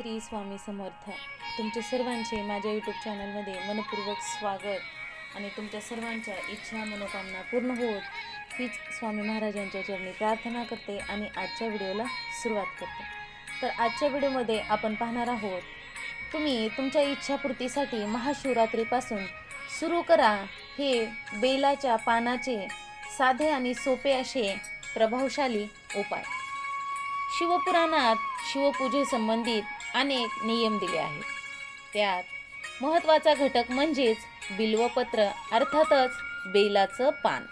श्री स्वामी समर्थ. तुमचे सर्वांचे माझ्या यूट्यूब चॅनलमध्ये मनपूर्वक स्वागत आणि तुमच्या सर्वांच्या इच्छा मनोकामना पूर्ण होत हीच स्वामी महाराजांच्या चरणी प्रार्थना करते आणि आजच्या व्हिडिओला सुरुवात करते. तर आजच्या व्हिडिओमध्ये आपण पाहणार आहोत तुम्ही तुमच्या इच्छापूर्तीसाठी महाशिवरात्रीपासून सुरू करा हे बेलाच्या पानाचे साधे आणि सोपे असे प्रभावशाली उपाय. शिवपुराणात शिवपूजेसंबंधित अनेक नियम दिले आहेत. त्यात महत्त्वाचा घटक म्हणजेच बिल्वपत्र अर्थातच बेलाचं पान.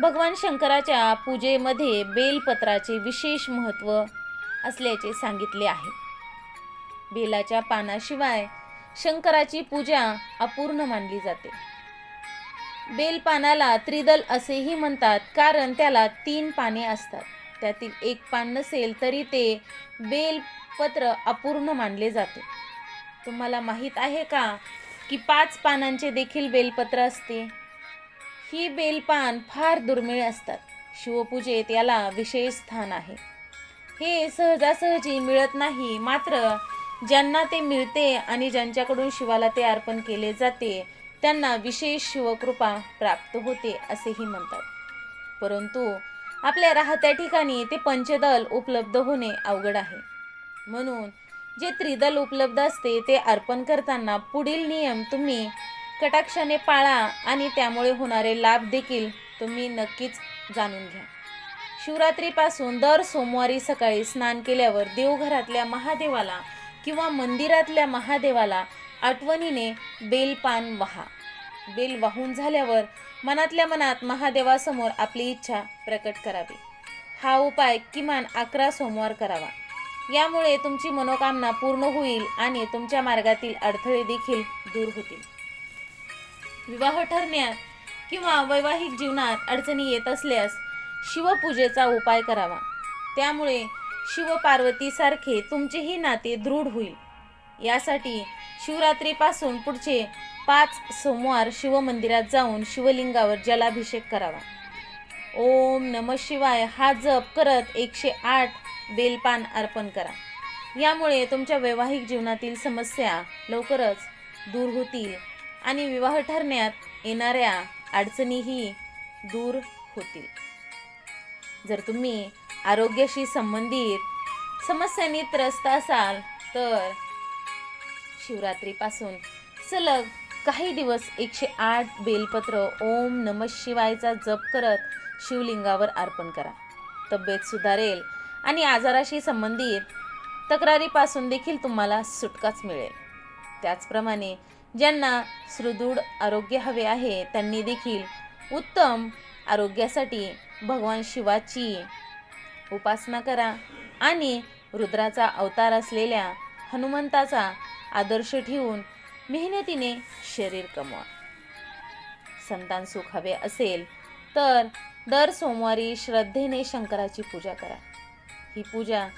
भगवान शंकराच्या पूजेमध्ये बेलपत्राचे विशेष महत्त्व असल्याचे सांगितले आहे. बेलाच्या पानाशिवाय शंकराची पूजा अपूर्ण मानली जाते. बेलपानाला त्रिदल असेही म्हणतात कारण त्याला तीन पाने असतात. त्यातील एक पान नसेल तरी ते बेलपत्र अपूर्ण मानले जाते. तुम्हाला माहीत आहे का की पाच पानांचे देखील बेलपत्र असते? ही बेलपान फार दुर्मिळ असतात. शिवपूजेत याला विशेष स्थान आहे. हे सहजासहजी मिळत नाही मात्र ज्यांना ते मिळते आणि ज्यांच्याकडून शिवाला ते अर्पण केले जाते त्यांना विशेष शिवकृपा प्राप्त होते असेही म्हणतात. परंतु आपल्या राहत्या ठिकाणी ते पंचदल उपलब्ध होणे अवघड आहे. म्हणून जे त्रिदल उपलब्ध असते ते अर्पण करताना पुढील नियम तुम्ही कटाक्षाने पाळा आणि त्यामुळे होणारे लाभ देखील तुम्ही नक्कीच जाणून घ्या. शिवरात्रीपासून दर सोमवारी सकाळी स्नान केल्यावर देवघरातल्या महादेवाला किंवा मंदिरातल्या महादेवाला आठवणीने बेलपान वाहा. बेल वाहून झाल्यावर मनातल्या मनात महादेवासमोर आपली इच्छा प्रकट करावी. हा उपाय किमान अकरा सोमवार करावा. यामुळे तुमची मनोकामना पूर्ण होईल आणि तुमच्या मार्गातील अडथळे देखील दूर होतील. विवाह ठरण्यात किंवा वैवाहिक जीवनात अडचणी येत असल्यास शिवपूजेचा उपाय करावा. त्यामुळे शिवपार्वतीसारखे तुमचेही नाते दृढ होईल. यासाठी शिवरात्रीपासून पुढचे पाच सोमवार शिवमंदिरात जाऊन शिवलिंगावर जलाभिषेक करावा. ओम नम शिवाय हा जप करत एकशे आठ बेलपान अर्पण करा. यामुळे तुमच्या वैवाहिक जीवनातील समस्या लवकरच दूर होतील आणि विवाह ठरण्यात येणाऱ्या अडचणीही दूर होतील. जर तुम्ही आरोग्याशी संबंधित समस्यांनी त्रस्त असाल तर शिवरात्रीपासून सलग काही दिवस एकशे आठ बेलपत्र ओम नम शिवायचा जप करत शिवलिंगावर अर्पण करा. तब्येत सुधारेल आणि आजाराशी संबंधित तक्रारीपासून देखील तुम्हाला सुटकाच मिळेल. त्याचप्रमाणे ज्यांना सुदृढ आरोग्य हवे आहे त्यांनी देखील उत्तम आरोग्यासाठी भगवान शिवाची उपासना करा आणि रुद्राचा अवतार असलेल्या हनुमंताचा आदर्श ठेवून मेहनतीने शरीर कमवा. संतान सुख हवे असेल तर दर सोमवारी श्रद्धेने शंकराची पूजा करा. ही पूजा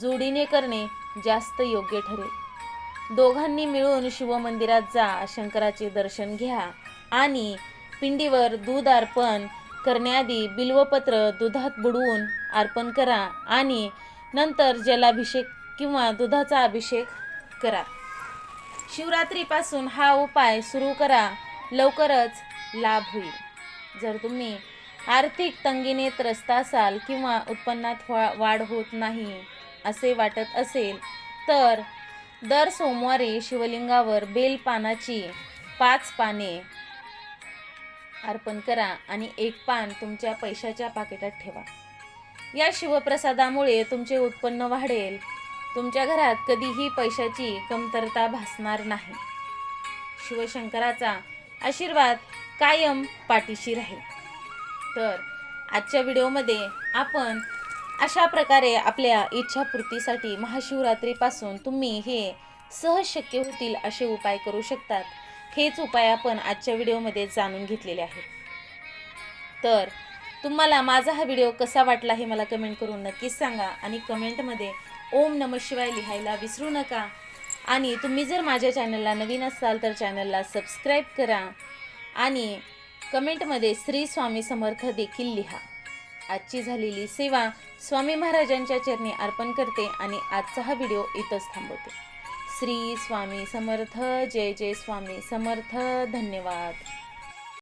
जोडीने करणे जास्त योग्य ठरेल. दोघांनी मिळून शिवमंदिरात जा शंकराचे दर्शन घ्या आणि पिंडीवर दूध अर्पण करण्याआधी बिल्वपत्र दुधात बुडवून अर्पण करा आणि नंतर जलाभिषेक किंवा दुधाचा अभिषेक करा. शिवरात्रीपासून हा उपाय सुरू करा. लवकरच लाभ होईल. जर तुम्ही आर्थिक तंगीने त्रस्त असाल किंवा उत्पन्नात वा वाढ होत नाही असे वाटत असेल तर दर सोमवारी शिवलिंगावर बेलपानाची पाच पाने अर्पण करा आणि एक पान तुमच्या पैशाच्या पाकिटात ठेवा. या शिवप्रसादामुळे तुमचे उत्पन्न वाढेल. तुमच्या घरात कधीही पैशाची कमतरता भासणार नाही. शिवशंकराचा आशीर्वाद कायम पाठीशी राहील. तर आजच्या व्हिडिओमध्ये आपण अशा प्रकारे आपल्या इच्छापूर्तीसाठी महाशिवरात्रीपासून तुम्ही हे सहज शक्य होतील असे उपाय करू शकतात हेच उपाय आपण आजच्या व्हिडिओमध्ये जाणून घेतलेले आहेत. तर तुम्हाला माझा हा व्हिडिओ कसा वाटला हे मला कमेंट करून नक्कीच सांगा आणि कमेंटमध्ये ओम नम शिवाय लिहायला विसरू नका. आणि तुम्ही जर माझ्या चॅनलला नवीन असाल तर चॅनलला सबस्क्राईब करा. आणि कमेंटमध्ये श्री स्वामी समर्थ देखील लिहा. आजची झालेली सेवा स्वामी महाराजांच्या चरणी अर्पण करते आणि आजचा हा व्हिडिओ इथंच थांबवते. श्री स्वामी समर्थ जय जय स्वामी समर्थ धन्यवाद.